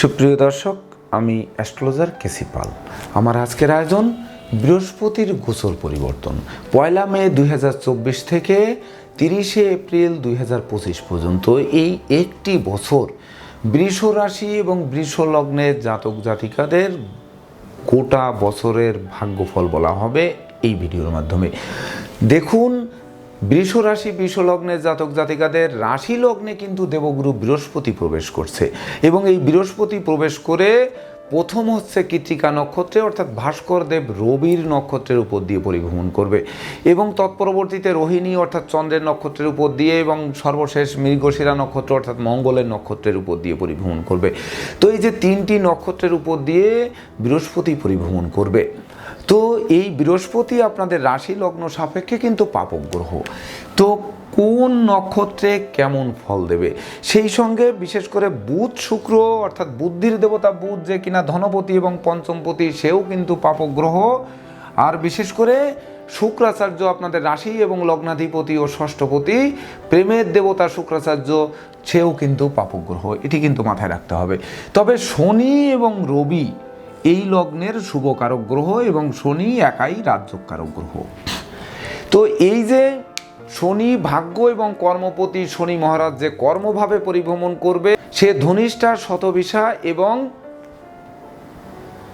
সুপ্রিয় দর্শক, আমি অ্যাস্ট্রোলজার কেসি পাল। আমার আজকের আয়োজন বৃহস্পতির গোচর পরিবর্তন। পয়লা মে দু হাজার চব্বিশ থেকে তিরিশে এপ্রিল দুই হাজার পঁচিশ পর্যন্ত এই একটি বছর বৃষ রাশি এবং বৃষ লগ্নের জাতক জাতিকাদের গোটা বছরের ভাগ্যফল বলা হবে এই ভিডিওর মাধ্যমে। দেখুন বৃষ রাশি লগ্নের জাতক জাতিকাদের রাশি লগ্নে কিন্তু দেবগুরু বৃহস্পতি প্রবেশ করছে এবং এই বৃহস্পতি প্রবেশ করে প্রথম হচ্ছে কৃত্তিকা নক্ষত্রে, অর্থাৎ ভাস্কর দেব রবির নক্ষত্রের উপর দিয়ে পরিভ্রমণ করবে এবং তৎপরবর্তীতে রোহিণী, অর্থাৎ চন্দ্রের নক্ষত্রের উপর দিয়ে এবং সর্বশেষ মৃগশিরা নক্ষত্র, অর্থাৎ মঙ্গলের নক্ষত্রের উপর দিয়ে পরিভ্রমণ করবে। তো এই যে তিনটি নক্ষত্রের উপর দিয়ে বৃহস্পতি পরিভ্রমণ করবে। তো এই বৃহস্পতি আপনাদের রাশি লগ্ন সাপেক্ষে কিন্তু পাপক গ্রহ। তো কোন নক্ষত্রে কেমন ফল দেবে? সেই সঙ্গে বিশেষ করে বুধ শুক্র অর্থাৎ বুদ্ধির দেবতা বুধ যে কিনা ধনপতি এবং পঞ্চমপতি সেও কিন্তু পাপক গ্রহ। আর বিশেষ করে শুক্রাচার্য আপনাদের রাশি এবং লগ্নাধিপতি ও ষষ্ঠপতি, প্রেমের দেবতা শুক্রাচার্য সেও কিন্তু পাপক গ্রহ। এটি কিন্তু মাথায় রাখতে হবে। তবে শনি এবং রবি এই লগ্নের শুভকারক গ্রহ এবং শনি একাই রাজ্যকারক গ্রহ তো এই যে শনি ভাগ্য এবং কর্মপতি শনি মহারাজ যে কর্মভাবে পরিভ্রমণ করবে, সে ধনিষ্ঠা, শতবিশা এবং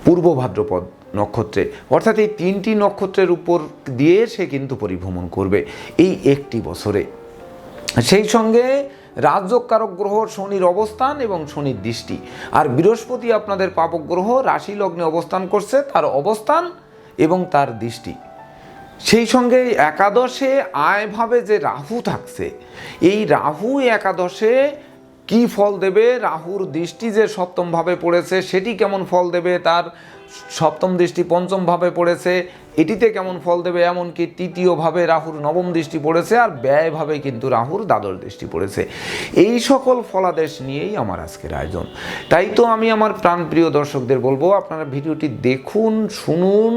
পূর্ব ভাদ্রপদ নক্ষত্রে, অর্থাৎ এই তিনটি নক্ষত্রের উপর দিয়ে সে কিন্তু পরিভ্রমণ করবে এই একটি বছরে। সেই সঙ্গে রাজযোগকারক গ্রহ শনির অবস্থান এবং শনির দৃষ্টি। আর বৃহস্পতি আপনাদের পাপক গ্রহ রাশি লগ্নে অবস্থান করছে, তার অবস্থান এবং তার দৃষ্টি। সেই সঙ্গে একাদশে আয়ভাবে যে রাহু থাকছে, এই রাহু একাদশে কি ফল দেবে? রাহুর দৃষ্টি যে সপ্তমভাবে পড়েছে, সেটি কেমন ফল দেবে? তার সপ্তম দৃষ্টি পঞ্চমভাবে পড়েছে এটিতে কেমন ফল দেবে এমনকি তৃতীয়ভাবে রাহুর নবম দৃষ্টি পড়েছে আর ব্যয়ভাবে কিন্তু রাহুর দ্বাদশ দৃষ্টি পড়েছে। এই সকল ফলাদেশ নিয়েই আমার আজকের আয়োজন। তাই তো আমি আমার প্রাণপ্রিয় দর্শকদের বলব, আপনারা ভিডিওটি দেখুন, শুনুন,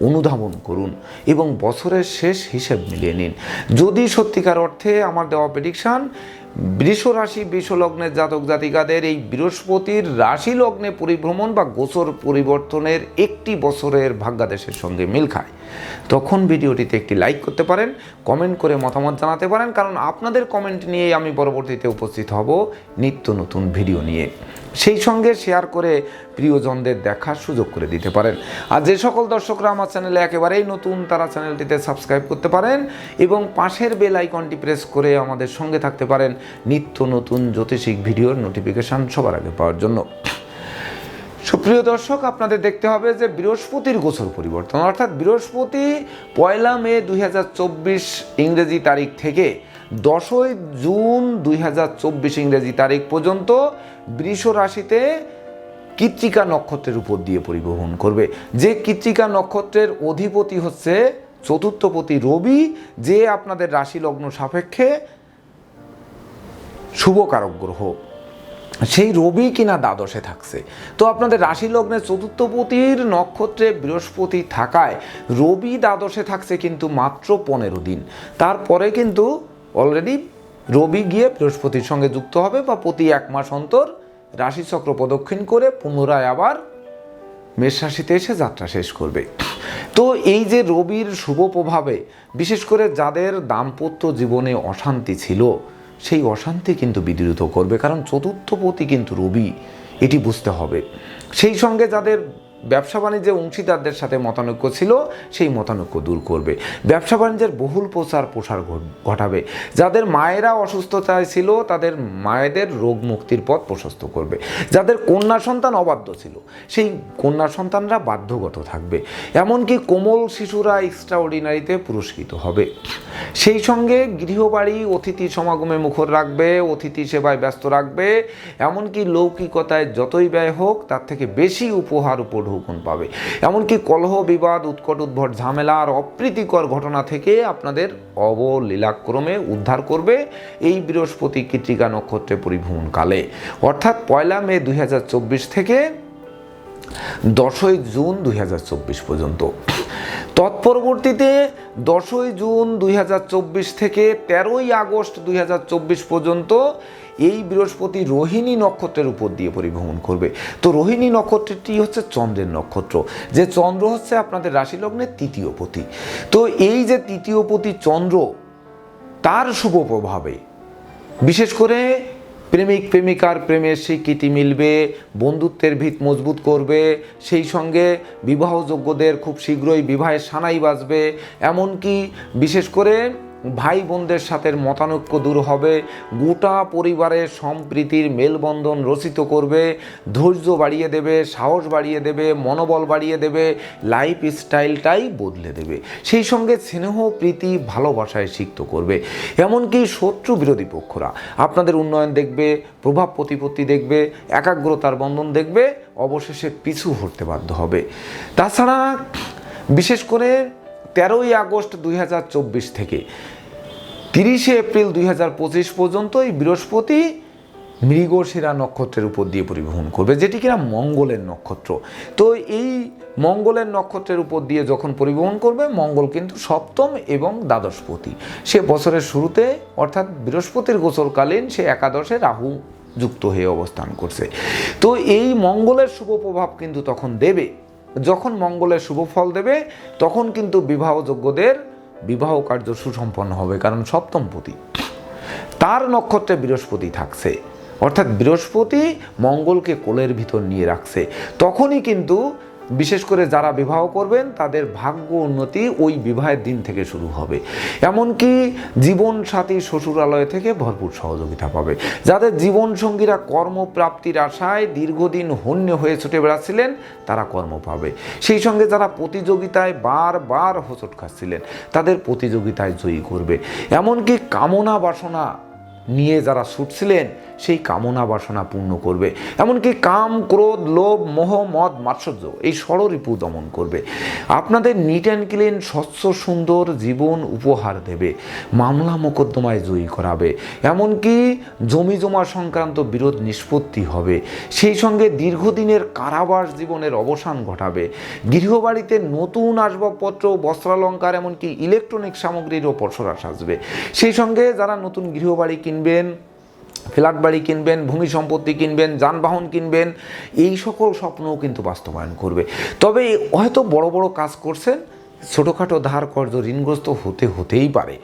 অনুধাবন করুন এবং বছরের শেষ হিসেব মিলিয়ে নিন। যদি সত্যিকার অর্থে আমার দেওয়া প্রেডিকশান বৃষ রাশি বৃষ লগ্নের জাতক জাতিকাদের এই বৃহস্পতির রাশি লগ্নে পরিভ্রমণ বা গোসর পরিবর্তনের একটি বছরের ভাগ্যাদেশের সঙ্গে মিল খায়। তখন ভিডিওটিতে একটি লাইক করতে পারেন, কমেন্ট করে মতামত জানাতে পারেন, কারণ আপনাদের কমেন্ট নিয়েই আমি পরবর্তীতে উপস্থিত হব নিত্য নতুন ভিডিও নিয়ে। সেই সঙ্গে শেয়ার করে প্রিয়জনদের দেখার সুযোগ করে দিতে পারেন। আর যে সকল দর্শকরা আমার চ্যানেলে একেবারেই নতুন, তারা চ্যানেলটিতে সাবস্ক্রাইব করতে পারেন এবং পাশের বেল আইকনটি প্রেস করে আমাদের সঙ্গে থাকতে পারেন নিত্য নতুন জ্যোতিষিক ভিডিওর নোটিফিকেশান সবার আগে পাওয়ার জন্য। সুপ্রিয় দর্শক, আপনাদের দেখতে হবে যে বৃহস্পতির গোচর পরিবর্তন। অর্থাৎ বৃহস্পতি পয়লা মে দু হাজার চব্বিশ ইংরেজি তারিখ থেকে দশই জুন দুই হাজার চব্বিশ ইংরেজি তারিখ পর্যন্ত বৃষ রাশিতে কৃত্রিকা নক্ষত্রের উপর দিয়ে পরিবহন করবে। যে কৃত্রিকা নক্ষত্রের অধিপতি হচ্ছে চতুর্থপতি রবি, যে আপনাদের রাশি লগ্ন সাপেক্ষে শুভকারক গ্রহ। সেই রবি কিনা দ্বাদশে থাকছে। তো আপনাদের রাশি লগ্নে চতুর্থপতির নক্ষত্রে বৃহস্পতি থাকায় রবি দ্বাদশে থাকছে কিন্তু মাত্র পনেরো দিন। তারপরে কিন্তু অলরেডি রবি গিয়ে বৃহস্পতির সঙ্গে যুক্ত হবে বা প্রতি এক মাস অন্তর রাশিচক্র প্রদক্ষিণ করে পুনরায় আবার মেষ রাশিতে এসে যাত্রা শেষ করবে। তো এই যে রবির শুভ প্রভাবে, বিশেষ করে যাদের দাম্পত্য জীবনে অশান্তি ছিল, সেই অশান্তি কিন্তু বিদ্যুত করবে, কারণ চতুর্থপতি কিন্তু রবি, এটি বুঝতে হবে। সেই সঙ্গে যাদের ব্যবসা বাণিজ্যে অংশীদারদের সাথে মতানৈক্য ছিল, সেই মতানৈক্য দূর করবে। ব্যবসা বাণিজ্যের বহুল প্রচার প্রসার ঘটাবে। যাদের মায়েরা অসুস্থতায় ছিল, তাদের মায়েদের রোগ মুক্তির পথ প্রশস্ত করবে। যাদের কন্যা সন্তান অবাধ্য ছিল, সেই কন্যা সন্তানরা বাধ্যগত থাকবে। এমনকি কোমল শিশুরা এক্সট্রা অর্ডিনারিতে পুরস্কৃত হবে। সেই সঙ্গে গৃহবাড়ি, অতিথি সমাগমে মুখর রাখবে, অতিথি সেবায় ব্যস্ত রাখবে। এমনকি লৌকিকতায় যতই ব্যয় হোক, তার থেকে বেশি উপহার উপঢৌকন পাবে। এমনকি কলহ, বিবাদ, উৎকট, উদ্ভট, ঝামেলা আর অপ্রীতিকর ঘটনা থেকে আপনাদের অবলীলাক্রমে উদ্ধার করবে এই বৃহস্পতি কৃত্তিকা নক্ষত্রে পরিভ্রমণকালে অর্থাৎ পয়লা মে দুই হাজার চব্বিশ থেকে দশই জুন দুই হাজার চব্বিশ পর্যন্ত। তৎপরবর্তীতে দশই জুন দুই হাজার চব্বিশ থেকে তেরোই আগস্ট দুই হাজার চব্বিশ পর্যন্ত এই বৃহস্পতি রোহিণী নক্ষত্রের উপর দিয়ে পরিভ্রমণ করবে। তো রোহিণী নক্ষত্রটি হচ্ছে চন্দ্রের নক্ষত্র। যে চন্দ্র হচ্ছে আপনাদের রাশি লগ্নের তৃতীয় পতি। তো এই যে তৃতীয় পতি চন্দ্র, তার শুভ প্রভাবে বিশেষ করে প্রেমিক, প্রেমিকার প্রেমের স্বীকৃতি মিলবে, বন্ধুত্বের ভিত মজবুত করবে, সেই সঙ্গে বিবাহযোগ্যদের খুব শীঘ্রই বিবাহের সানাই বাজবে। এমনকি বিশেষ করে ভাই বোনদের সাথে মতানৈক্য দূর হবে, গোটা পরিবারের সম্প্রীতির মেলবন্ধন রচিত করবে, ধৈর্য বাড়িয়ে দেবে, সাহস বাড়িয়ে দেবে, মনোবল বাড়িয়ে দেবে লাইফ স্টাইলটাই বদলে দেবে। সেই সঙ্গে স্নেহ, প্রীতি, ভালোবাসায় সিক্ত করবে। এমনকি শত্রু বিরোধী পক্ষরা। আপনাদের উন্নয়ন দেখবে, প্রভাব প্রতিপত্তি দেখবে, একাগ্রতার বন্ধন দেখবে, অবশেষে পিছু হতে বাধ্য হবে। তাছাড়া, বিশেষ করে তেরোই আগস্ট দুই হাজার চব্বিশ থেকে তিরিশে এপ্রিল দুই হাজার পঁচিশ পর্যন্ত এই বৃহস্পতি মৃগশিরা নক্ষত্রের উপর দিয়ে পরিবহন করবে, যেটি কিনা মঙ্গলের নক্ষত্র। তো এই মঙ্গলের নক্ষত্রের উপর দিয়ে যখন পরিবহন করবে, মঙ্গল কিন্তু সপ্তম এবং দ্বাদশপতি। সে বছরের শুরুতে, অর্থাৎ বৃহস্পতির গোচরকালীন সে একাদশে রাহু যুক্ত হয়ে অবস্থান করছে। তো এই মঙ্গলের শুভ প্রভাব কিন্তু তখন দেবে। যখন মঙ্গলের শুভ ফল দেবে, তখন কিন্তু বিবাহযোগ্যদের বিবাহ কার্য সুসম্পন্ন হবে, কারণ সপ্তম পতি। তার নক্ষত্রে বৃহস্পতি থাকছে। অর্থাৎ বৃহস্পতি মঙ্গলকে কোলের ভিতর নিয়ে রাখছে। তখনই কিন্তু বিশেষ করে যারা বিবাহ করবেন, তাদের ভাগ্য উন্নতি ওই বিবাহের দিন থেকে শুরু হবে। এমনকি জীবন সাথী শ্বশুরালয় থেকে ভরপুর সহযোগিতা পাবে। যাদের জীবন সঙ্গীরা কর্মপ্রাপ্তির আশায় দীর্ঘদিন হন্য হয়ে ছুটে বেড়াচ্ছিলেন, তারা কর্ম পাবে। সেই সঙ্গে যারা প্রতিযোগিতায় বারবার হোঁচট খাচ্ছিলেন, তাদের প্রতিযোগিতায় জয়ী করবে। এমনকি কামনা বাসনা নিয়ে যারা ছুটছিলেন, সেই কামনা বাসনা পূর্ণ করবে। এমনকি কাম, ক্রোধ, লোভ, মোহ, মদ, মাৎসর্য, এই ষড়রিপু দমন করবে। আপনাদের নিট অ্যান্ড ক্লিন স্বচ্ছ, সুন্দর জীবন উপহার দেবে। মামলা মোকদ্দমায় জয়ী করাবে। এমনকি জমি জমা সংক্রান্ত বিরোধ নিষ্পত্তি হবে। সেই সঙ্গে দীর্ঘদিনের কারাবাস জীবনের অবসান ঘটাবে। গৃহবাড়িতে নতুন আসবাবপত্র, বস্ত্রালঙ্কার, এমনকি ইলেকট্রনিক সামগ্রীরও পসরা আসবে সেই সঙ্গে যারা নতুন গৃহবাড়ি কিনবেন, ফ্ল্যাট বাড়ি কিনবেন, ভূমি সম্পত্তি কিনবেন, যানবাহন কিনবেন, এই সকল স্বপ্নও কিন্তু বাস্তবায়ন করবে। তবে হয়তো বড় বড় কাজ করছেন, ছোটোখাটো ধার কর্য ঋণগ্রস্ত হতে হতেই পারে।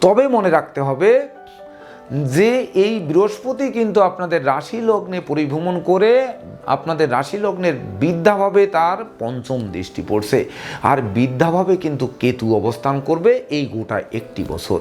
তবে মনে রাখতে হবে যে এই বৃহস্পতি কিন্তু আপনাদের রাশি লগ্নে পরিভ্রমণ করে আপনাদের রাশি লগ্নের বিদ্যাভাবে তার পঞ্চম দৃষ্টি পড়ছে। আর বিদ্যাভাবে কিন্তু কেতু অবস্থান করবে এই গোটা একটি বছর।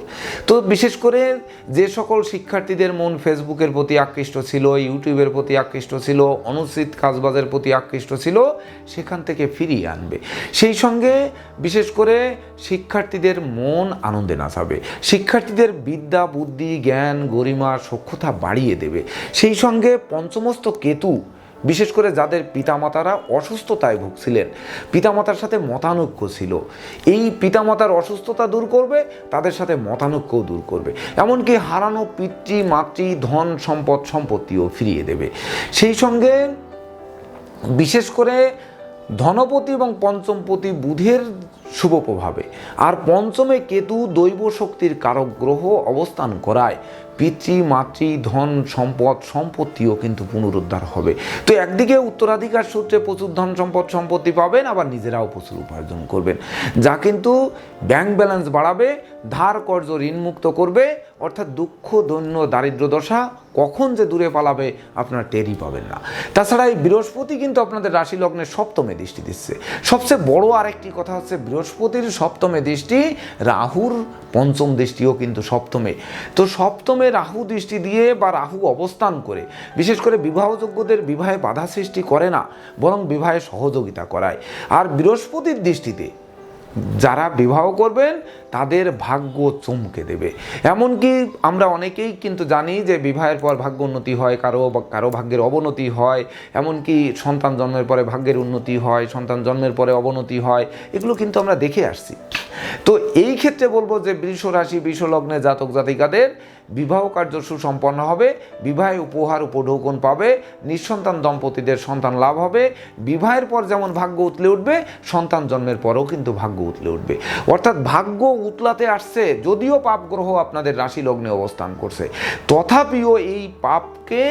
তো বিশেষ করে যে সকল শিক্ষার্থীদের মন ফেসবুকের প্রতি আকৃষ্ট ছিল, ইউটিউবের প্রতি আকৃষ্ট ছিল অনুচিত কাজবাজের প্রতি আকৃষ্ট ছিল, সেখান থেকে ফিরিয়ে আনবে। সেই সঙ্গে বিশেষ করে শিক্ষার্থীদের মন আনন্দে নাচাবে। শিক্ষার্থীদের বিদ্যা, বুদ্ধি, জ্ঞান গরিমা সক্ষতা বাড়িয়ে দেবে। সেই সঙ্গে পঞ্চমস্ত কেতু, বিশেষ করে যাদের পিতামাতারা অসুস্থতায় ভুগছিলেন, পিতামাতার সাথে মতানৈক্য ছিল। এই পিতামাতার অসুস্থতা দূর করবে, তাদের সাথে মতানৈক্যও দূর করবে। এমনকি হারানো পিতৃ, মাতৃ, ধন, সম্পদ, সম্পত্তিও ফিরিয়ে দেবে। সেই সঙ্গে বিশেষ করে ধনপতি এবং পঞ্চমপতি বুধের শুভ প্রভাবে। আর পঞ্চমে কেতু দৈব শক্তির কারক গ্রহ অবস্থান করায়। পিতৃ, মাতৃ, ধন, সম্পদ, সম্পত্তিও কিন্তু পুনরুদ্ধার হবে। তো একদিকে উত্তরাধিকার সূত্রে প্রচুর ধন, সম্পদ, সম্পত্তি পাবেন, আবার নিজেরাও প্রচুর উপার্জন করবেন। যা কিন্তু ব্যাংক ব্যালেন্স বাড়াবে ধার কর্য ঋণমুক্ত করবে অর্থাৎ দুঃখ দৈন্য দারিদ্র দশা কখন যে দূরে পালাবে আপনারা টেরই পাবেন না। তাছাড়া এই বৃহস্পতি কিন্তু আপনাদের রাশি লগ্নের সপ্তমে দৃষ্টি দিচ্ছে। সবচেয়ে বড় আরেকটি কথা হচ্ছে বৃহস্পতির সপ্তমে দৃষ্টি, রাহুর পঞ্চম দৃষ্টিও কিন্তু সপ্তমে। তো সপ্তমে রাহু দৃষ্টি দিয়ে বা রাহু অবস্থান করে, বিশেষ করে বিবাহযোগ্যদের বিবাহে বাধা সৃষ্টি করে না, বরং বিবাহে সহযোগিতা করায়। আর বৃহস্পতির দৃষ্টিতে যারা বিবাহ করবেন, তাদের ভাগ্য চমকে দেবে। এমনকি আমরা অনেকেই কিন্তু জানি যে বিবাহের পর ভাগ্য উন্নতি হয়, কারও কারও ভাগ্যের অবনতি হয়, এমনকি সন্তান জন্মের পরে ভাগ্যের উন্নতি হয়, সন্তান জন্মের পরে অবনতি হয়, এগুলো কিন্তু আমরা দেখে আসছি। তো এই ক্ষেত্রে বলব যে বৃষ রাশি বৃষ লগ্নে জাতক জাতিকাদের বিবাহ কার্য সুসম্পন্ন হবে, বিবাহে উপহার উপঢৌকন পাবে, নিঃসন্তান দম্পতিদের সন্তান লাভ হবে, বিবাহের পর যেমন ভাগ্য উতলে উঠবে, সন্তান জন্মের পরেও কিন্তু ভাগ্য উতলে উঠবে। অর্থাৎ ভাগ্য উতলাতে আসছে যদিও পাপ গ্রহ আপনাদের রাশি লগ্নে অবস্থান করছে। তথাপিও এই পাপকে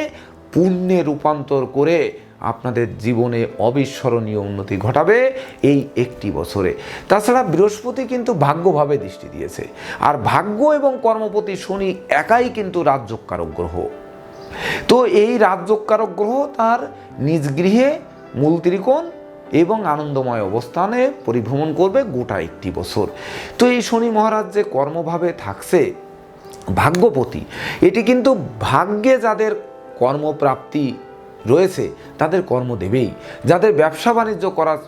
পুণ্যে রূপান্তর করে আপনাদের জীবনে অবিস্মরণীয় উন্নতি ঘটাবে এই একটি বছরে। তাছাড়া বৃহস্পতি কিন্তু ভাগ্যভাবে দৃষ্টি দিয়েছে। আর ভাগ্য এবং কর্মপতি শনি একাই কিন্তু রাজ্যকারক গ্রহ। তো এই রাজ্যকারক গ্রহ তার নিজ গৃহে মূল ত্রিকোণ এবং আনন্দময় অবস্থানে পরিভ্রমণ করবে গোটা একটি বছর। তো এই শনি মহারাজ যে কর্মভাবে থাকছে, ভাগ্যপতি, এটি কিন্তু ভাগ্যে যাদের কর্মপ্রাপ্তি রয়েছে, তাদের কর্ম দেবেই যাদের ব্যবসা বাণিজ্য করার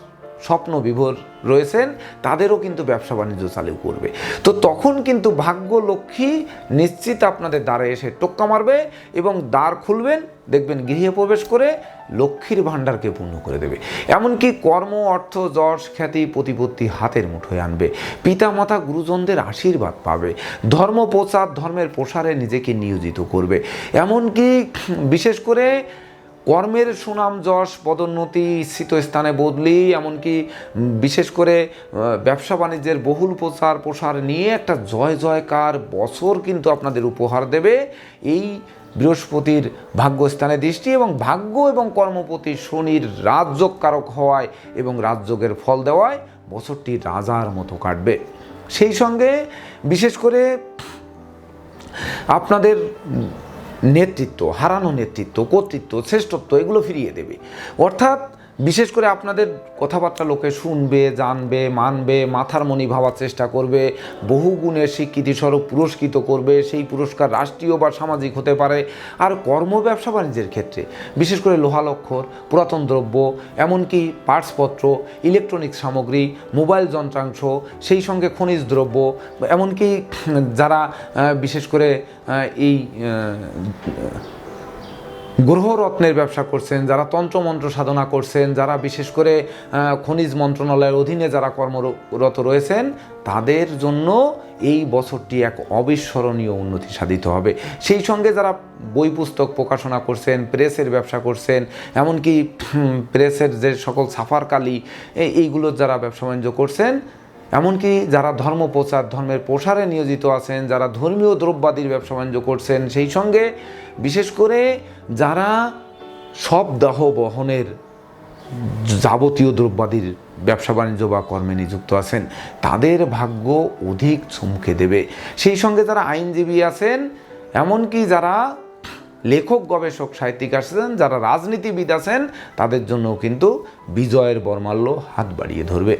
স্বপ্ন বিভোর রয়েছেন, তাদেরও কিন্তু ব্যবসা বাণিজ্য চালু করবে। তো তখন কিন্তু ভাগ্য লক্ষ্মী নিশ্চিত আপনাদের দ্বারে এসে টোক্কা মারবে এবং দ্বার খুলবেন, দেখবেন গৃহে প্রবেশ করে লক্ষ্মীর ভাণ্ডারকে পূর্ণ করে দেবে। এমনকি কর্ম, অর্থ, যশ, খ্যাতি, প্রতিপত্তি হাতের মুঠোয় আনবে। পিতামাতা গুরুজনদের আশীর্বাদ পাবে। ধর্ম প্রচার, ধর্মের প্রসারে নিজেকে নিয়োজিত করবে। এমনকি বিশেষ করে কর্মের সুনাম, যশ, পদোন্নতি স্থিত স্থানে বদলি, এমনকি বিশেষ করে ব্যবসা বাণিজ্যের বহুল প্রচার প্রসার নিয়ে একটা জয় জয়কার বছর কিন্তু আপনাদের উপহার দেবে। এই বৃহস্পতির ভাগ্যস্থানে দৃষ্টি এবং ভাগ্য এবং কর্মপতি শনির রাজযোগকারক হওয়ায় এবং রাজযোগের ফল দেওয়ায় বছরটি রাজার মতো কাটবে। সেই সঙ্গে বিশেষ করে আপনাদের নেতৃত্ব হারানো নেতৃত্ব কর্তৃত্ব শ্রেষ্ঠত্ব এগুলো ফিরিয়ে দেবে। অর্থাৎ বিশেষ করে আপনাদের কথাবার্তা লোকে শুনবে, জানবে, মানবে, মাথার মনি ভাবার চেষ্টা করবে, বহু গুণের স্বীকৃতিস্বরূপ পুরস্কৃত করবে, সেই পুরস্কার রাষ্ট্রীয় বা সামাজিক হতে পারে, আর কর্ম ব্যবসা বাণিজ্যের ক্ষেত্রে, বিশেষ করে লোহালক্ষর, পুরাতন দ্রব্য, এমনকি পার্টসপত্র ইলেকট্রনিক সামগ্রী, মোবাইল যন্ত্রাংশ, সেই সঙ্গে খনিজ দ্রব্য, এমনকি যারা বিশেষ করে এই গ্রহরত্নের ব্যবসা করছেন, যারা তন্ত্রমন্ত্র সাধনা করছেন, যারা বিশেষ করে খনিজ মন্ত্রণালয়ের অধীনে যারা কর্মরত রয়েছেন, তাদের জন্য এই বছরটি এক অবিস্মরণীয় উন্নতি সাধিত হবে। সেই সঙ্গে যারা বই পুস্তক প্রকাশনা করছেন, প্রেসের ব্যবসা করছেন, এমনকি প্রেসের যে সকল সাফারকালি এই- এইগুলোর যারা ব্যবসা বাণিজ্য করছেন এমনকি যারা ধর্ম প্রচার, ধর্মের প্রসারে নিয়োজিত আছেন, যারা ধর্মীয় দ্রব্যাদির ব্যবসা বাণিজ্য করছেন, সেই সঙ্গে বিশেষ করে যারা সব দাহ বহনের যাবতীয় দ্রব্যাদির ব্যবসা বাণিজ্য বা কর্মে নিযুক্ত আছেন, তাদের ভাগ্য অধিক চমকে দেবে। সেই সঙ্গে যারা আইনজীবী আছেন, এমনকি যারা লেখক, গবেষক, সাহিত্যিক আছেন যারা রাজনীতিবিদ আছেন, তাদের জন্যও কিন্তু বিজয়ের বর্মাল্য হাত বাড়িয়ে ধরবে।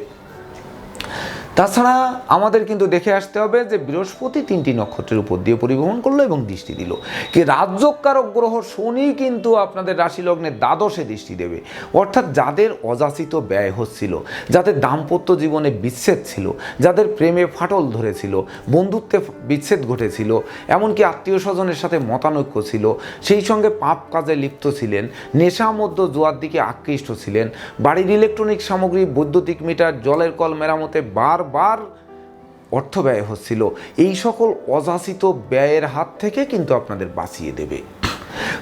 তাছাড়া আমাদের কিন্তু দেখে আসতে হবে যে বৃহস্পতি তিনটি নক্ষত্রের উপর দিয়ে পরিবহন করল এবং দৃষ্টি দিল। কি রাজ্যকারক গ্রহ শনি কিন্তু আপনাদের রাশি লগ্নে দ্বাদশে দৃষ্টি দেবে। অর্থাৎ যাদের অযাচিত ব্যয় হচ্ছিল, যাদের দাম্পত্য জীবনে বিচ্ছেদ ছিল, যাদের প্রেমে ফাটল ধরেছিল, বন্ধুত্বে বিচ্ছেদ ঘটেছিল, এমনকি আত্মীয় স্বজনের সাথে মতানৈক্য ছিল, সেই সঙ্গে পাপ কাজে লিপ্ত ছিলেন, নেশা মধ্য জোয়ার দিকে আকৃষ্ট ছিলেন, বাড়ির ইলেকট্রনিক সামগ্রী, বৈদ্যুতিক মিটার, জলের কল মেরামতে বারবার অর্থ ব্যয় হচ্ছিল। এই সকল অযাচিত ব্যয়ের হাত থেকে কিন্তু আপনাদের বাঁচিয়ে দেবে।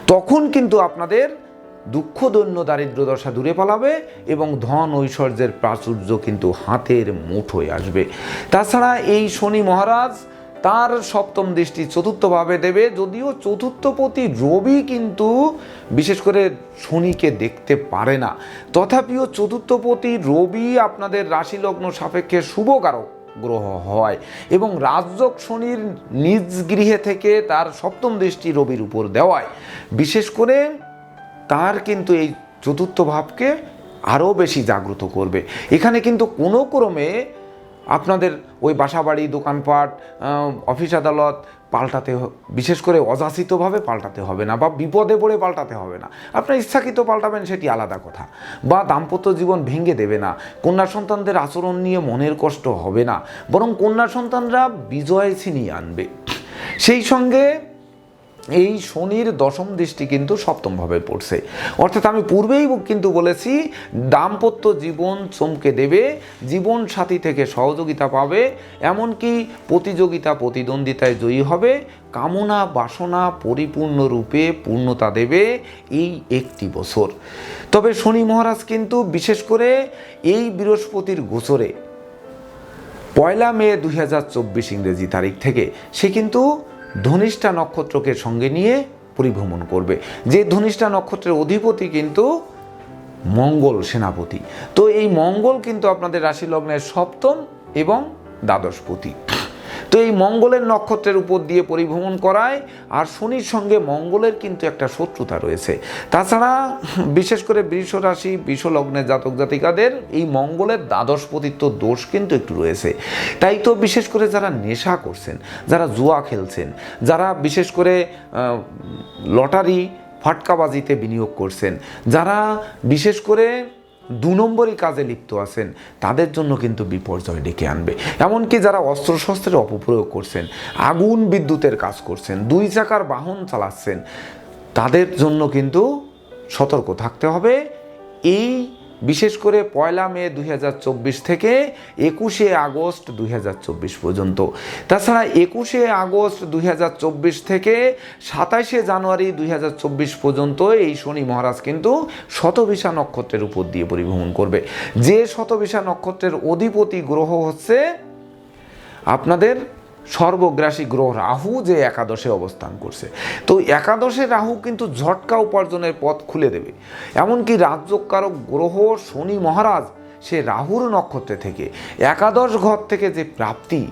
তখন কিন্তু আপনাদের দুঃখ, দৈন্য দারিদ্র দশা দূরে পালাবে এবং ধন ঐশ্বর্যের প্রাচুর্য কিন্তু হাতের মুঠোয় আসবে। তাছাড়া এই শনি মহারাজ তার সপ্তম দৃষ্টি চতুর্থভাবে দেবে, যদিও চতুর্থপতি রবি কিন্তু বিশেষ করে শনিকে দেখতে পারে না। তথাপিও চতুর্থপতি রবি আপনাদের রাশি লগ্ন সাপেক্ষে শুভকারক গ্রহ হয় এবং রাজযোগ শনির নিজ গৃহে থেকে তার সপ্তম দৃষ্টি রবির উপর দেওয়ায়। বিশেষ করে তার কিন্তু এই চতুর্থ ভাবকে আরও বেশি জাগ্রত করবে। এখানে কিন্তু কোনো ক্রমে আপনাদের ওই বাসাবাড়ি, দোকানপাট অফিস আদালত পাল্টাতে বিশেষ করে অযাচিতভাবে পাল্টাতে হবে না বা বিপদে পড়ে পাল্টাতে হবে না। আপনার ইচ্ছাকৃত পাল্টাবেন সেটি আলাদা কথা। বা দাম্পত্য জীবন ভেঙে দেবে না। কন্যা সন্তানদের আচরণ নিয়ে মনের কষ্ট হবে না। বরং কন্যা সন্তানরা বিজয় ছিনিয়ে আনবে। সেই সঙ্গে এই শনির দশম দৃষ্টি কিন্তু সপ্তমভাবে পড়ছে। অর্থাৎ আমি পূর্বেই কিন্তু বলেছি, দাম্পত্য জীবন চমকে দেবে, জীবন সাথী থেকে সহযোগিতা পাবে, এমনকি প্রতিযোগিতা প্রতিদ্বন্দ্বিতায় জয়ী হবে, কামনা বাসনা পরিপূর্ণরূপে পূর্ণতা দেবে এই একটি বছর। তবে শনি মহারাজ কিন্তু বিশেষ করে এই বৃহস্পতির গোচরে, পয়লা মে দুই হাজার চব্বিশ ইংরেজি তারিখ থেকে সে কিন্তু ধনিষ্ঠা নক্ষত্রকে সঙ্গে নিয়ে পরিভ্রমণ করবে। যে ধনিষ্ঠা নক্ষত্রের অধিপতি কিন্তু মঙ্গল সেনাপতি। তো এই মঙ্গল কিন্তু আপনাদের রাশি লগ্নের সপ্তম এবং দ্বাদশপতি তো এই মঙ্গলের নক্ষত্রের উপর দিয়ে পরিভ্রমণ করায়, আর শনির সঙ্গে মঙ্গলের কিন্তু একটা শত্রুতা রয়েছে। তাছাড়া বিশেষ করে বৃষ রাশি, বৃষ জাতক জাতিকাদের এই মঙ্গলের দ্বাদশপতিত্ব দোষ কিন্তু একটু রয়েছে। তাই তো বিশেষ করে যারা নেশা করছেন, যারা জুয়া খেলছেন, যারা বিশেষ করে লটারি, ফাটকাবাজিতে বিনিয়োগ করছেন, যারা বিশেষ করে দু নম্বরই কাজে লিপ্ত আছেন, তাদের জন্য কিন্তু বিপর্যয় ডেকে আনবে। এমনকি যারা অস্ত্রশস্ত্রের অপপ্রয়োগ করছেন, আগুন বিদ্যুতের কাজ করছেন, দুই চাকার বাহন চালাচ্ছেন, তাদের জন্য কিন্তু সতর্ক থাকতে হবে। এই বিশেষ করে পয়লা মে দুই হাজার চব্বিশ থেকে একুশে আগস্ট দুই হাজার চব্বিশ পর্যন্ত। তাছাড়া একুশে আগস্ট দুই হাজার চব্বিশ থেকে সাতাশে জানুয়ারি দুই হাজার চব্বিশ পর্যন্ত এই শনি মহারাজ কিন্তু শতবিশা নক্ষত্রের উপর দিয়ে পরিভ্রমণ করবে। যে শতবিশা নক্ষত্রের অধিপতি গ্রহ হচ্ছে আপনাদের সর্বগ্রাসী গ্রহ রাহু যে একাদশে অবস্থান করছে। তো একাদশে রাহু কিন্তু ঝটকা উপার্জনের পথ খুলে দেবে। এমনকি রাজ্যকারক গ্রহ শনি মহারাজ সে রাহুর নক্ষত্রে থেকে একাদশ ঘর থেকে যে প্রাপ্তি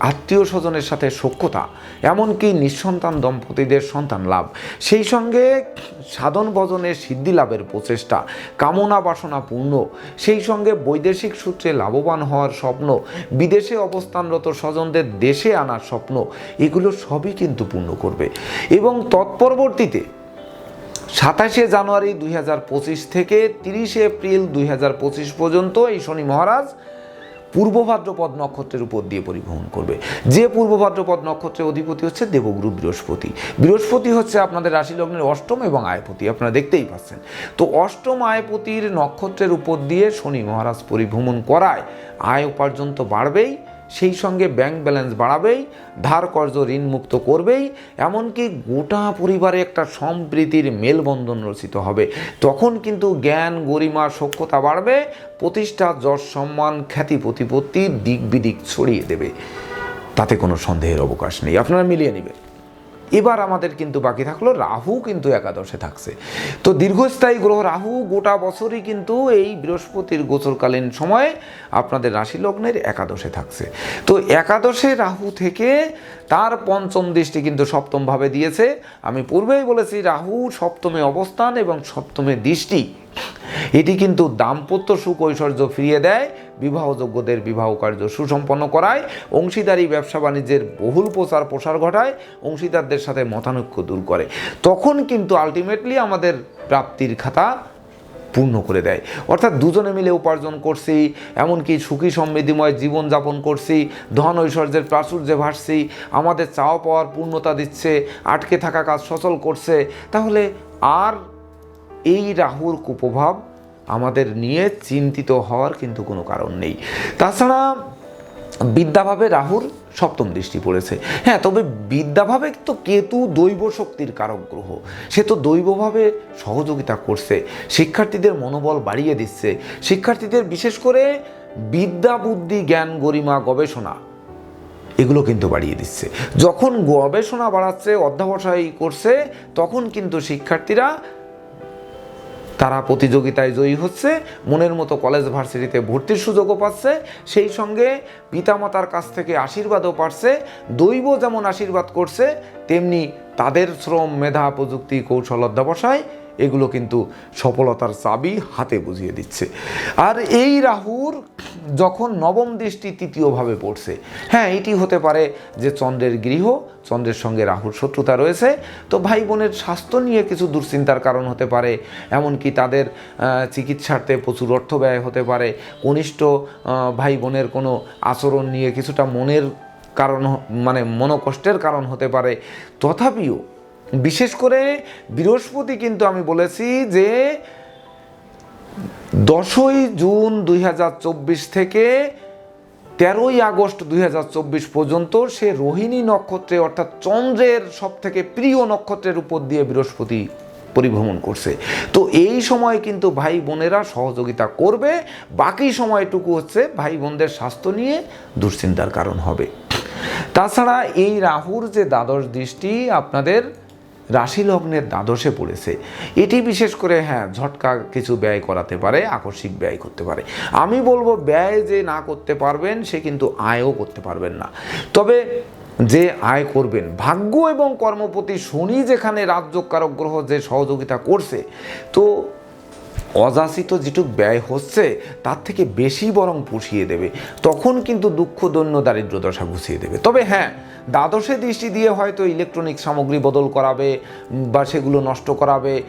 আত্মীয় স্বজনের সাথে সক্ষতা এমনকি নিঃসন্তান দম্পতিদের সন্তান লাভ, সেই সঙ্গে সাধন ভজনের সিদ্ধি লাভের প্রচেষ্টা, কামনা বাসনা পূর্ণ, সেই সঙ্গে বৈদেশিক সূত্রে লাভবান হওয়ার স্বপ্ন, বিদেশে অবস্থানরত স্বজনদের দেশে আনার স্বপ্ন, এগুলো সবই কিন্তু পূর্ণ করবে। এবং তৎপরবর্তীতে সাতাশে জানুয়ারি দুই হাজার পঁচিশ থেকে তিরিশে এপ্রিল দুই হাজার পঁচিশ পর্যন্ত এই শনি মহারাজ পূর্ব ভাদ্রপদ নক্ষত্রের উপর দিয়ে পরিভ্রমণ করবে। যে পূর্ব ভাদ্রপদ নক্ষত্রের অধিপতি হচ্ছে দেবগুরু বৃহস্পতি। বৃহস্পতি হচ্ছে আপনাদের রাশি লগ্নের অষ্টম এবং আয়পতি, আপনারা দেখতেই পাচ্ছেন। তো অষ্টম আয়পতির নক্ষত্রের উপর দিয়ে শনি মহারাজ পরিভ্রমণ করায় আয় উপার্জন তো বাড়বেই। সেই সঙ্গে ব্যাংক ব্যালেন্স বাড়াবেই, ধার কর্জ ঋণ মুক্ত করবেই, এমনকি গোটা পরিবারে একটা সম্প্রীতির মেলবন্ধন রচিত হবে। তখন কিন্তু জ্ঞান, গরিমা সক্ষতা বাড়বে, প্রতিষ্ঠা, যশ, সম্মান, খ্যাতি, প্রতিপত্তি দিক বিদিক ছড়িয়ে দেবে। তাতে কোনো সন্দেহের অবকাশ নেই। আপনারা মিলিয়ে নেবেন। এবার আমাদের কিন্তু বাকি থাকল, রাহু কিন্তু একাদশে থাকছে। তো দীর্ঘস্থায়ী গ্রহ রাহু গোটা বছরই কিন্তু এই বৃহস্পতির গোচরকালীন সময়ে আপনাদের রাশি লগ্নের একাদশে থাকছে। তো একাদশে রাহু থেকে তার পঞ্চম দৃষ্টি কিন্তু সপ্তমভাবে দিয়েছে। আমি পূর্বেই বলেছি, রাহু সপ্তমে অবস্থান এবং সপ্তমে দৃষ্টি এটি কিন্তু দাম্পত্য সুখ ঐশ্বর্য ফিরিয়ে দেয়, বিবাহযোগ্যদের বিবাহ কার্য সুসম্পন্ন করায়, অংশীদারি ব্যবসা বাণিজ্যের বহুল প্রচার প্রসার ঘটায়, অংশীদারদের সাথে মতানৈক্য দূর করে। তখন কিন্তু আলটিমেটলি আমাদের প্রাপ্তির খাতা পূর্ণ করে দেয়। অর্থাৎ দুজনে মিলে উপার্জন করছি, এমনকি সুখী সমৃদ্ধিময় জীবনযাপন করছি, ধন ঐশ্বর্যের প্রাচুর্যে ভাসছি, আমাদের চাওয়া পাওয়ার পূর্ণতা দিচ্ছে, আটকে থাকা কাজ সচল করছে, তাহলে আর এই রাহুর কুপ্রভাব আমাদের নিয়ে চিন্তিত হওয়ার কিন্তু কোনো কারণ নেই। তাছাড়া বিদ্যাভাবে রাহুর সপ্তম দৃষ্টি পড়েছে। হ্যাঁ তবে বিদ্যাভাবে তো কেতু দৈব শক্তির কারক গ্রহ। সে তো দৈবভাবে সহযোগিতা করছে, শিক্ষার্থীদের মনোবল বাড়িয়ে দিচ্ছে। শিক্ষার্থীদের বিশেষ করে বিদ্যা, বুদ্ধি, জ্ঞান, গরিমা, গবেষণা এগুলো কিন্তু বাড়িয়ে দিচ্ছে। যখন গবেষণা বাড়াচ্ছে, অধ্যাবসায় করছে, তখন কিন্তু শিক্ষার্থীরা তারা প্রতিযোগিতায় জয়ী হচ্ছে, মনের মতো কলেজ ভার্সিটিতে ভর্তির সুযোগও পাচ্ছে, সেই সঙ্গে পিতামাতার কাছ থেকে আশীর্বাদও পাচ্ছে, দৈব যেমন আশীর্বাদ করছে, তেমনি তাদের শ্রম, মেধা, প্রযুক্তি, কৌশল অধ্যাবসায়, এগুলো কিন্তু সফলতার চাবি হাতে বুঝিয়ে দিচ্ছে। আর এই রাহুর যখন নবম দৃষ্টি তৃতীয়ভাবে পড়ছে হ্যাঁ এটি হতে পারে যে চন্দ্রের গৃহ চন্দ্রের সঙ্গে রাহুর শত্রুতা রয়েছে, তো ভাই বোনের স্বাস্থ্য নিয়ে কিছু দুশ্চিন্তার কারণ হতে পারে, এমনকি তাদের চিকিৎসার্থে প্রচুর অর্থ ব্যয় হতে পারে। কনিষ্ঠ ভাই বোনের কোনো আচরণ নিয়ে কিছুটা মনের কারণ মানে মনোকষ্টের কারণ হতে পারে। তথাপিও, বিশেষ করে বৃহস্পতি কিন্তু আমি বলেছি যে দশই জুন দুই হাজার চব্বিশ থেকে তেরোই আগস্ট দুই হাজার চব্বিশ পর্যন্ত সে রোহিণী নক্ষত্রে অর্থাৎ চন্দ্রের সব থেকে প্রিয় নক্ষত্রের উপর দিয়ে বৃহস্পতি পরিভ্রমণ করছে। তো এই সময় কিন্তু ভাই বোনেরা সহযোগিতা করবে, বাকি সময়টুকু হচ্ছে ভাই বোনদের স্বাস্থ্য নিয়ে দুশ্চিন্তার কারণ হবে। তাছাড়া এই রাহুর যে দ্বাদশ দৃষ্টি আপনাদের রাশি লগ্নের দ্বাদশে পড়েছে। এটি বিশেষ করে হ্যাঁ ঝটকা কিছু ব্যয় করাতে পারে, আকস্মিক ব্যয় করতে পারে। আমি বলব, ব্যয় যে না করতে পারবেন, সে কিন্তু আয়ও করতে পারবেন না। তবে যে আয় করবেন, ভাগ্য এবং কর্মপতি শনি যেখানে রাজ্যকারক গ্রহ যে সহযোগিতা করছে, তো অযাচিত যেটুক ব্যয় হচ্ছে তার থেকে বেশি বরং পুষিয়ে দেবে। তখন কিন্তু দুঃখ দৈন্য দারিদ্র দশা ঘুষিয়ে দেবে। তবে হ্যাঁ দ্বাদশে দৃষ্টি দিয়ে হয়তো ইলেকট্রনিক সামগ্রী বদল করাবে বা সেগুলো নষ্ট করাবে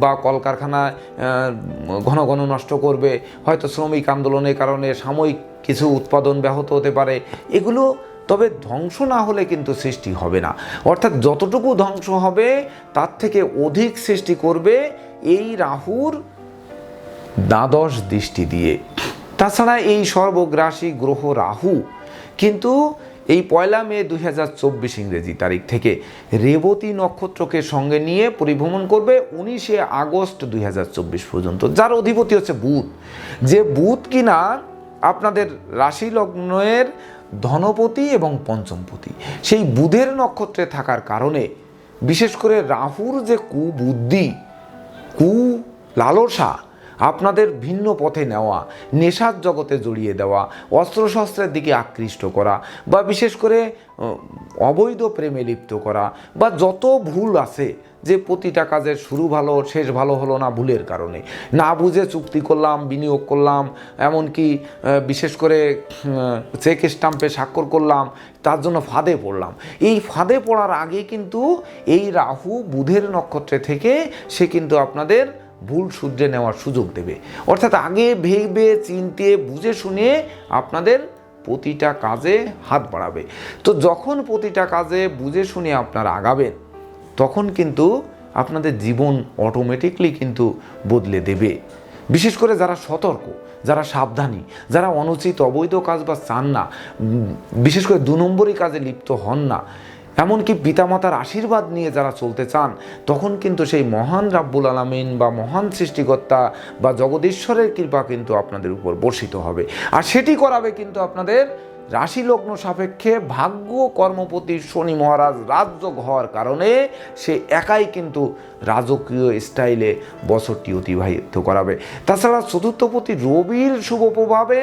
বা কলকারখানায় আহ, ঘন ঘন নষ্ট করবে। হয়তো শ্রমিক আন্দোলনের কারণে সাময়িক কিছু উৎপাদন ব্যাহত হতে পারে। এগুলো তবে ধ্বংস না হলে কিন্তু সৃষ্টি হবে না। অর্থাৎ যতটুকু ধ্বংস হবে তার থেকে অধিক সৃষ্টি করবে এই রাহুর দ্বাদশ দৃষ্টি দিয়ে। তাছাড়া এই সর্বগ্রাসী গ্রহ রাহু কিন্তু এই পয়লা মে দুই হাজার চব্বিশ ইংরেজি তারিখ থেকে রেবতী নক্ষত্রকে সঙ্গে নিয়ে পরিভ্রমণ করবে উনিশে আগস্ট দুই হাজার চব্বিশ পর্যন্ত, যার অধিপতি হচ্ছে বুধ। যে বুধ কিনা আপনাদের রাশি লগ্নের ধনপতি এবং পঞ্চমপতি। সেই বুধের নক্ষত্রে থাকার কারণে বিশেষ করে রাহুর যে কুবুদ্ধি, কু লালসা আপনাদের ভিন্ন পথে নেওয়া, নেশার জগতে জড়িয়ে দেওয়া, অস্ত্রশস্ত্রের দিকে আকৃষ্ট করা বা বিশেষ করে অবৈধ প্রেমে লিপ্ত করা বা যত ভুল আছে যে প্রতিটা কাজের শুরু ভালো, শেষ ভালো হলো না ভুলের কারণে। না বুঝে চুক্তি করলাম, বিনিয়োগ করলাম, এমনকি বিশেষ করে চেক স্টাম্পে স্বাক্ষর করলাম, তার জন্য ফাঁদে পড়লাম। এই ফাঁদে পড়ার আগে কিন্তু এই রাহু বুধের নক্ষত্রে থেকে সে কিন্তু আপনাদের ভুল শুধরে নেওয়ার সুযোগ দেবে। অর্থাৎ আগে ভেবে চিনতে, বুঝে শুনে আপনাদের প্রতিটা কাজে হাত বাড়াবে। তো যখন প্রতিটা কাজে বুঝে শুনে আপনারা আগাবেন, তখন কিন্তু আপনাদের জীবন অটোমেটিকলি কিন্তু বদলে দেবে। বিশেষ করে যারা সতর্ক, যারা সাবধানী, যারা অনুচিত অবৈধ কাজ বা চান না বিশেষ করে দু নম্বরই কাজে লিপ্ত হন না এমনকি পিতামাতার আশীর্বাদ নিয়ে যারা চলতে চান, তখন কিন্তু সেই মহান রাব্বুল আলমিন বা মহান সৃষ্টিকর্তা বা জগদীশ্বরের কৃপা কিন্তু আপনাদের উপর বর্ষিত হবে। আর সেটি করাবে কিন্তু আপনাদের রাশি লগ্ন সাপেক্ষে ভাগ্য কর্মপতি শনি মহারাজ রাজযোগ হওয়ার কারণে সে একাই কিন্তু রাজকীয় স্টাইলে বছরটি অতিবাহিত করাবে। তাছাড়া চতুর্থপতি রবির শুভ প্রভাবে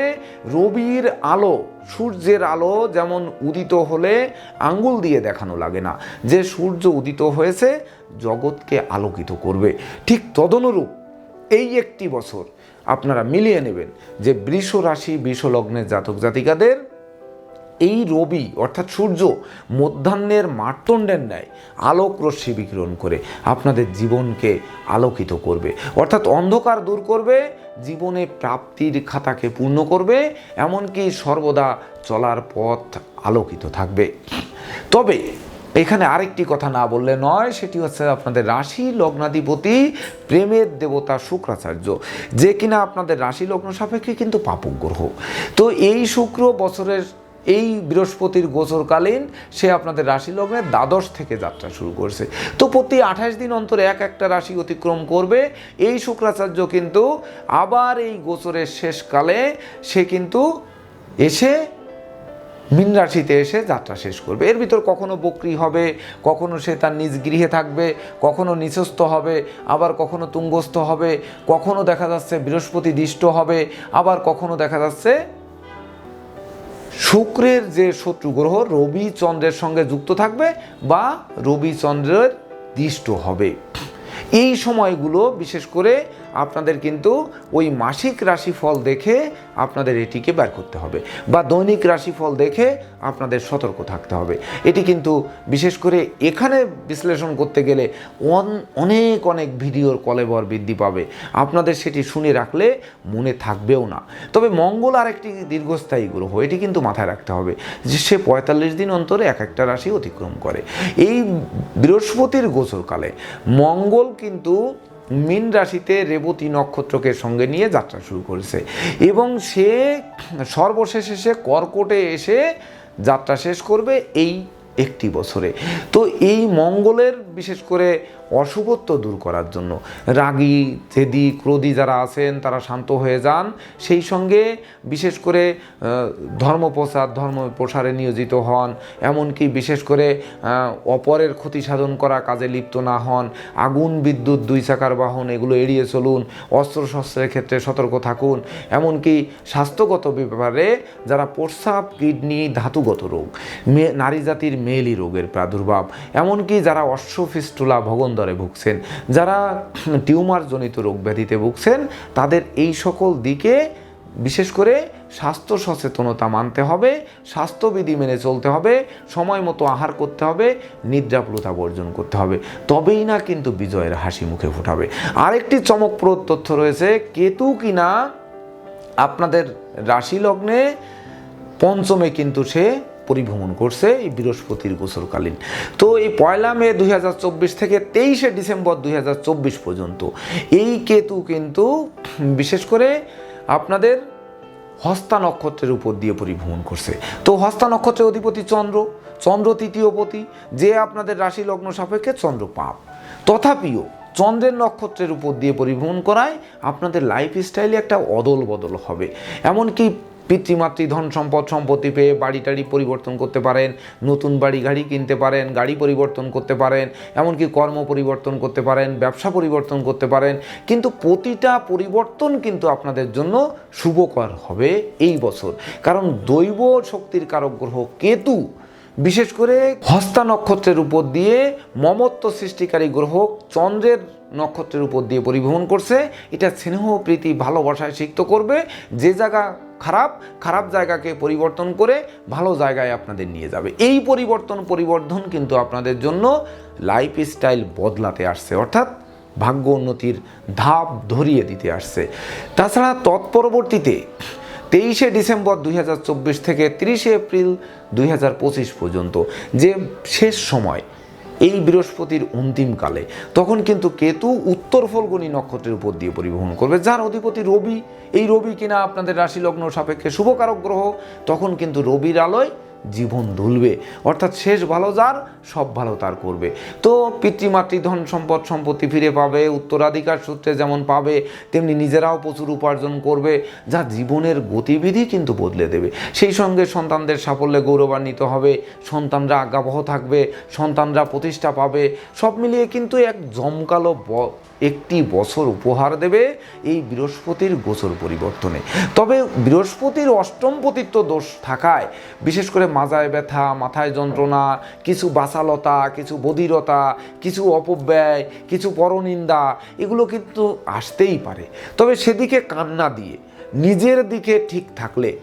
রবির আলো, সূর্যের আলো যেমন উদিত হলে আঙ্গুল দিয়ে দেখানো লাগে না। যে সূর্য উদিত হয়েছে, জগৎকে আলোকিত করবে। ঠিক তদনুরূপ এই একটি বছর আপনারা মিলিয়ে নেবেন যে বৃষ রাশি বৃষ লগ্নের জাতক জাতিকাদের এই রবি, অর্থাৎ সূর্য, মধ্যাহ্নের মার্তণ্ডের ন্যায় আলোক রশ্মি বিকিরণ করে আপনাদের জীবনকে আলোকিত করবে। অর্থাৎ অন্ধকার দূর করবে, জীবনে প্রাপ্তির খাতাকে পূর্ণ করবে, এমনকি সর্বদা চলার পথ আলোকিত থাকবে। তবে এখানে আরেকটি কথা না বললে নয়, সেটি হচ্ছে আপনাদের রাশি লগ্নাধিপতি প্রেমের দেবতা শুক্রাচার্য, যে কিনা আপনাদের রাশি লগ্ন সাপেক্ষে কিন্তু পাপক গ্রহ তো এই শুক্র বছরের এই বৃহস্পতির গোচরকালীন সে আপনাদের রাশি লগ্নের দ্বাদশ থেকে যাত্রা শুরু করছে। তো প্রতি আঠাশ দিন অন্তর এক একটা রাশি অতিক্রম করবে। এই শুক্রাচার্য কিন্তু আবার এই গোচরের শেষকালে সে কিন্তু এসে মীন রাশিতে এসে যাত্রা শেষ করবে। এর ভিতর কখনো বকরি হবে, কখনো সে তার নিজ গৃহে থাকবে, কখনো নিচস্থ হবে, আবার কখনো তুঙ্গস্থ হবে, কখনো দেখা যাচ্ছে বৃহস্পতি দিষ্ট হবে, আবার কখনো দেখা যাচ্ছে শুক্রের যে শত্রু গ্রহ, রবি চন্দ্রের সঙ্গে যুক্ত থাকবে বা রবিচন্দ্রের দৃষ্ট দিষ্ট হবে। এই সময়গুলো বিশেষ করে আপনাদের কিন্তু ওই মাসিক রাশিফল দেখে আপনাদের এটিকে বের করতে হবে বা দৈনিক রাশিফল দেখে আপনাদের সতর্ক থাকতে হবে। এটি কিন্তু বিশেষ করে এখানে বিশ্লেষণ করতে গেলে অন- অনেক অনেক ভিডিওর কলেবর বৃদ্ধি পাবে। আপনাদের সেটি শুনে রাখলে মনে থাকবেও না। তবে মঙ্গল আর একটি দীর্ঘস্থায়ী গ্রহ, এটি কিন্তু মাথায় রাখতে হবে যে সে পঁয়তাল্লিশ দিন অন্তরে এক একটা রাশি অতিক্রম করে। এই বৃহস্পতির গোচরকালে মঙ্গল কিন্তু মীন রাশিতে রেবতী নক্ষত্রকে সঙ্গে নিয়ে যাত্রা শুরু করেছে। এবং সে সর্বশেষে সে কর্কটে এসে যাত্রা শেষ করবে এই একটি বছরে। তো এই মঙ্গলের বিশেষ করে অশুভত্ব দূর করার জন্য। রাগী জেদি ক্রোধী যারা আছেন, তারা শান্ত হয়ে যান। সেই সঙ্গে বিশেষ করে ধর্ম প্রচার ধর্ম প্রসারে নিয়োজিত হন। এমনকি বিশেষ করে অপরের ক্ষতি সাধন করা, কাজে লিপ্ত না হন। আগুন, বিদ্যুৎ, দুই চাকার বাহন, এগুলো এড়িয়ে চলুন। অস্ত্রশস্ত্রের ক্ষেত্রে সতর্ক থাকুন। এমনকি স্বাস্থ্যগত ব্যাপারে যারা প্রস্রাব, কিডনি, ধাতুগত রোগ নারী জাতির মেয়েলি রোগের প্রাদুর্ভাব। এমনকি যারা অশ্বফিস্টুলা ভগন্দরে ভুগছেন। যারা টিউমারজনিত রোগ ব্যাধিতে ভুগছেন, তাদের এই সকল দিকে বিশেষ করে স্বাস্থ্য সচেতনতা মানতে হবে, স্বাস্থ্যবিধি মেনে চলতে হবে, সময় মতো আহার করতে হবে নিদ্রাপ্লতা বর্জন করতে হবে। তবেই না কিন্তু বিজয়ের হাসি মুখে ফোটাবে। আরেকটি চমকপ্রদ তথ্য রয়েছে, কেতু কিনা আপনাদের রাশি লগ্নে পঞ্চমে কিন্তু সে পরিভ্রমণ করছে এই বৃহস্পতির গোসরকালীন তো এই পয়লা মে দুই হাজার চব্বিশ থেকে তেইশে ডিসেম্বর দুই হাজার চব্বিশ পর্যন্ত এই কেতু কিন্তু বিশেষ করে আপনাদের হস্তা নক্ষত্রের উপর দিয়ে পরিভ্রমণ করছে। তো হস্তা নক্ষত্রের অধিপতি চন্দ্র চন্দ্র তৃতীয়পতি যে আপনাদের রাশি লগ্ন সাপেক্ষে চন্দ্র পাপ। তথাপিও চন্দ্রের নক্ষত্রের উপর দিয়ে পরিভ্রমণ করায় আপনাদের লাইফ স্টাইলে একটা অদল বদল হবে। এমনকি পিতৃমাতৃ ধন সম্পদ সম্পত্তি পেয়ে বাড়ি টাড়ি পরিবর্তন করতে পারেন, নতুন বাড়ি গাড়ি কিনতে পারেন, গাড়ি পরিবর্তন করতে পারেন, এমনকি কর্ম পরিবর্তন করতে পারেন, ব্যবসা পরিবর্তন করতে পারেন। কিন্তু প্রতিটা পরিবর্তন কিন্তু আপনাদের জন্য শুভকর হবে এই বছর। কারণ দৈব শক্তির কারক গ্রহ কেতু, বিশেষ করে হস্তা নক্ষত্রের উপর দিয়ে মমত্ব সৃষ্টিকারী গ্রহ চন্দ্রের নক্ষত্রের উপর দিয়ে পরিভ্রমণ করছে। এটা স্নেহ, প্রীতি, ভালোবাসায় সিক্ত করবে। যে জায়গা খারাপ খারাপ জায়গাকে পরিবর্তন করে ভালো জায়গায় আপনাদের নিয়ে যাবে। এই পরিবর্তন, পরিবর্ধন কিন্তু আপনাদের জন্য লাইফ স্টাইল বদলাতে আসছে, অর্থাৎ ভাগ্য উন্নতির ধাপ ধরিয়ে দিতে আসছে। তাছাড়া তৎপরবর্তীতে তেইশে ডিসেম্বর দুই হাজার চব্বিশ থেকে তিরিশে এপ্রিল দুই হাজার পঁচিশ পর্যন্ত যে শেষ সময় এই বৃহস্পতির অন্তিমকালে তখন কিন্তু কেতু উত্তর ফলগুনি নক্ষত্রের উপর দিয়ে পরিবহন করবে, যার অধিপতি রবি। এই রবি কিনা আপনাদের রাশি লগ্ন সাপেক্ষে শুভকারক গ্রহ, তখন কিন্তু রবির আলোয় জীবন দুলবে অর্থাৎ শেষ ভালো যার, সব ভালো তার করবে। তো পিতৃমাতৃ ধন সম্পদ সম্পত্তি ফিরে পাবে, উত্তরাধিকার সূত্রে যেমন পাবে, তেমনি নিজেরাও প্রচুর উপার্জন করবে, যা জীবনের গতিবিধি কিন্তু বদলে দেবে। সেই সঙ্গে সন্তানদের সাফল্যে গৌরবান্বিত হবে, সন্তানরা আজ্ঞাবহ থাকবে, সন্তানরা প্রতিষ্ঠা পাবে, সব মিলিয়ে কিন্তু এক জমকালো একটি বছর উপহার দেবে এই বৃহস্পতির গোচর পরিবর্তনে। তবে বৃহস্পতির অষ্টম পতিত্ব দোষ থাকায়, বিশেষ করে মাজায় ব্যথা, মাথায় যন্ত্রণা, কিছু বাসালতা কিছু বধিরতা, কিছু অপব্যয়, কিছু পরনিন্দা, এগুলো কিন্তু আসতেই পারে। তবে সেদিকে কান্না দিয়ে, নিজের দিকে ঠিক থাকলে,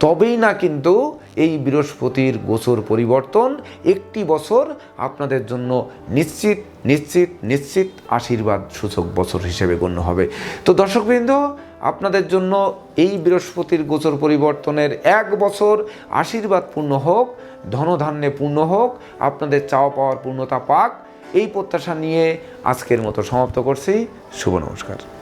তবেই না কিন্তু এই বৃহস্পতির গোচর পরিবর্তন একটি বছর আপনাদের জন্য নিশ্চিত নিশ্চিত নিশ্চিত আশীর্বাদ সূচক বছর হিসেবে গণ্য হবে। তো দর্শকবৃন্দ, আপনাদের জন্য এই বৃহস্পতির গোচর পরিবর্তনের এক বছর আশীর্বাদপূর্ণ হোক, ধনধান্যে পূর্ণ হোক, আপনাদের চাওয়া পাওয়ার পূর্ণতা পাক, এই প্রত্যাশা নিয়ে আজকের মতো সমাপ্ত করছি। শুভ নমস্কার।